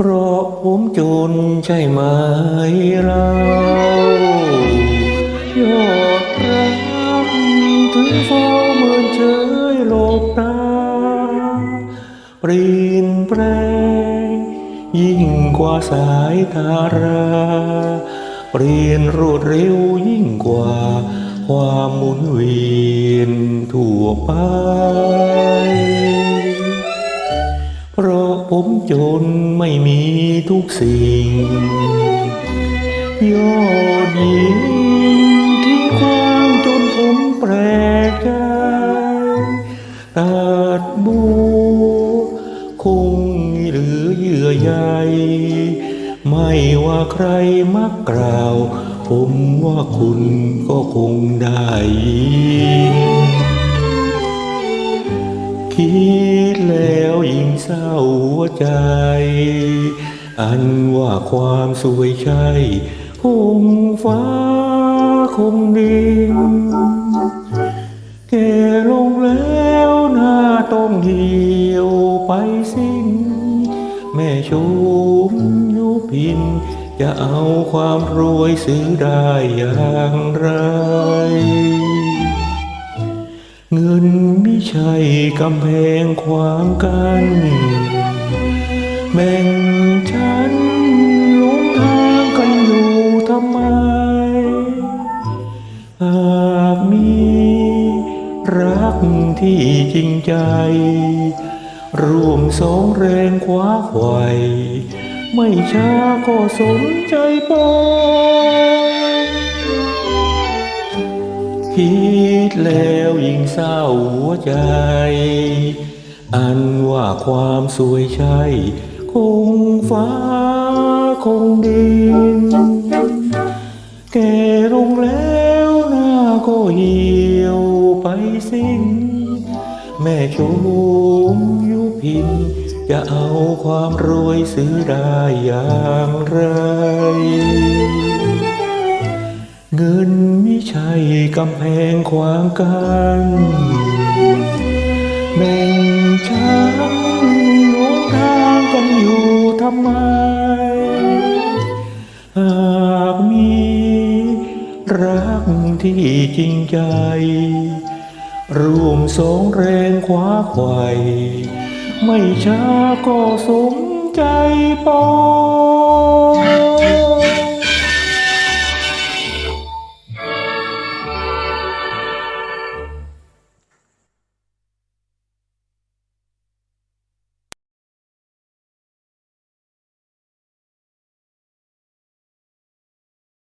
พราะผมจนใช่ไหมเรายอดรักถึงเฝ้าเหมือนเฉยโลบตาเปลี่ยนแปลงยิ่งกว่าสายตาราเปลี่ยนรวดเร็วยิ่งกว่า ความหมุนเวียนทั่วไป ผมจนไม่มีทุกสิ่ง ยอดหญิงที่ความจนผมแปลกใจตัดบูคงหลือเยื่อใยไม่ว่าใครมักกล่าว ผมว่าคุณก็คงได้ คิดแล้วยิ่งเศร้าหัวใจ อันว่าความสวยใช่คงฟ้าคงดินแก่ลงแล้วหน้าต้องเหี่ยวไปสิ้น แม่ชมยุพิน จะเอาความรวยซื้อได้อย่างไร เงินไม่ใช่กำแพงขวางกัน แบ่งฉันหลงทางกันอยู่ทำไม หากมีรักที่จริงใจ ร่วมสองแรงคว้าไขวไม่ช้าก็สนใจปอง คิดแล้วยิ่งเศร้าหัวใจ อันว่าความสวยใช่ คงฟ้าคงดิน แก่ลงแล้วหน้าก็เหี่ยวไปสิ้น แม่ชมยุพิน จะเอาความรวยซื้อได้อย่างไร เงินไม่ใช่กำแพงขวางกันแบ่งฉันหลงทางกันอยู่ทำไม หากมีรักที่จริงใจ ร่วมสองแรงคว้าไขวไม่ช้าก็สมใจปอง